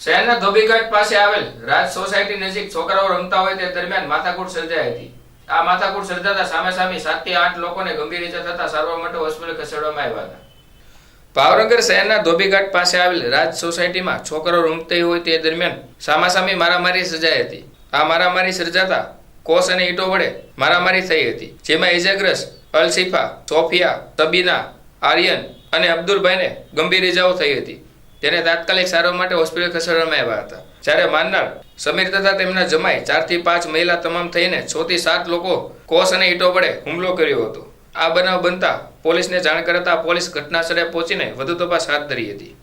શહેરના ધોબીઘાટ પાસે આવેલ રાજ સોસાયટી નજીક છોકરાઓ રમતા હોય તે દરમિયાન માથાકૂટ સર્જાઈ હતી. આ માથાકૂટ સર્જાતા સામે સામે સાતથી આઠ લોકોને ગંભીર ઈજા થતા સારવાર માટે હોસ્પિટલ ખસેડવામાં આવ્યા હતા. ભાવનગર શહેરના ધોબીઘાટ પાસે આવેલ રાજ સોસાયટીમાં છોકરાઓ રમતી હોય તે દરમિયાન સામાસામી મારામારી સર્જાઈ હતી. આ મારામારી સર્જાતા કોસ અને ઈંટો વડે મારામારી થઈ હતી. જેમાં ઇજાગ્રસ્ત અલશીફા સોફિયા, તબીના, આર્યન અને અબ્દુલભાઈને ગંભીર ઇજાઓ થઈ હતી. તેને તાત્કાલિક સારવાર માટે હોસ્પિટલ ખસેડવામાં આવ્યા હતા. જ્યારે માનનાર સમીર તથા તેમના જમાઈ ચારથી પાંચ મહિલા તમામ થઈને છ થી સાત લોકો કોસ અને ઈટો વડે હુમલો કર્યો હતો. આ બનાવ બનતા પોલીસને જાણ કરતા પોલીસ ઘટના સ્થળે પહોંચીને વધુ તપાસ હાથ ધરી હતી.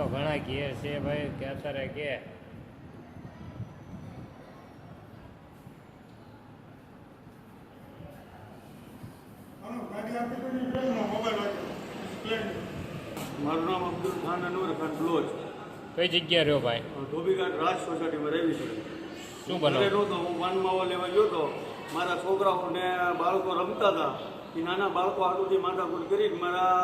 તો ઘણા ઘેર છે ભાઈ કે અત્યારે કે. મારું નામ અબ્દુલ ખાન અનુર ખાન બ્લોચ. કઈ જગ્યા રહ્યો ભાઈ? ધોબીઘાટ રાજ સોસાયટીમાં રહેવી છે. શું બને નહોતો હું પાન માવા લેવા ગયો હતો મારા છોકરાઓને બાળકો રમતા હતા. એ નાના બાળકો આટુથી માથાકૂટ કરી મારા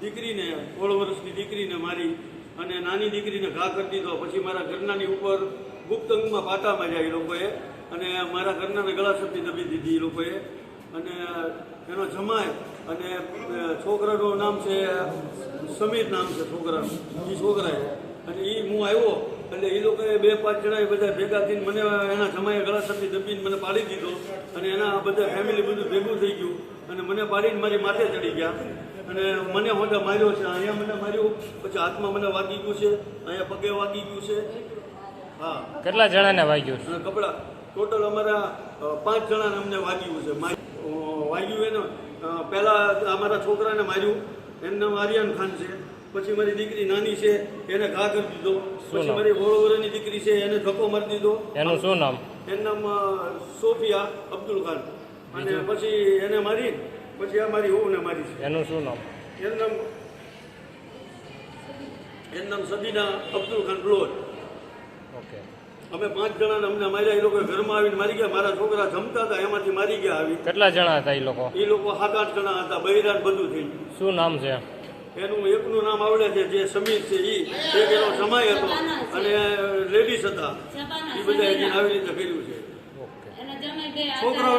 દીકરીને સોળ વર્ષની દીકરીને મારી અને નાની દીકરીને ઘા કરી દીધો. પછી મારા ઘરનાની ઉપર ગુપ્ત અંગમાં પાટા માર્યા એ લોકોએ. અને મારા ઘરનાને ગળા સપી દબી દીધી એ લોકોએ. અને એનો જમાય અને છોકરાનું નામ છે, સમીર નામ છે છોકરાનું. એ છોકરાએ. અને એ હું આવ્યો એટલે એ લોકોએ બે પાંચ જણા બધા ભેગા થઈને મને એના જમાએ ગળા સપી દબીને મને પાડી દીધો. અને એના બધા ફેમિલી બધું ભેગું થઈ ગયું. અને મને પાડીને મારી માથે ચડી ગયા. અને મને હોટા માર્યો છે. અહીંયા મને માર્યું પછી હાથમાં મને વાગી ગયું છે. અહીંયા પગે વાગી ગયું છે. હા. કેટલા જણાને વાગ્યું છે? કપડા ટોટલ અમારા પાંચ જણાને અમને વાગ્યું છે. વાગ્યું એને પહેલાં અમારા છોકરાને માર્યું. એનું નામ આર્યન ખાન છે. પછી મારી દીકરી નાની છે એને ઘા કરી દીધો. પછી? મારી વોળવરની દીકરી છે એને ધક્કો મારી દીધો. એનું શું નામ? એનું નામ સોફિયા અબ્દુલ ખાન. અને પછી એને મારી પછી આ મારી ને મારી છે એનું શું નામ? એનું નામ એનું નામ સદીના અબ્દુલ ખાન બ્લોચ ઓકે. અમે પાંચ જણાને અમને માર્યા એ લોકો ઘરમાં આવીને મારી ગયા. મારા છોકરા જમતા હતા એમાંથી મારી ગયા આવી. કેટલા જણા હતા એ લોકો? એ લોકો સાત આઠ જણા હતા બૈરાન બધું થઈ શું નામ છે? એનું એકનું નામ આવડે છે જે સમીર છે એ એક એનો સમય હતો અને લેડીઝ હતા. એ બધા એને આવી રીતે કર્યું છે. ઓકે. એના જમાઈ ગયા છોકરાઓ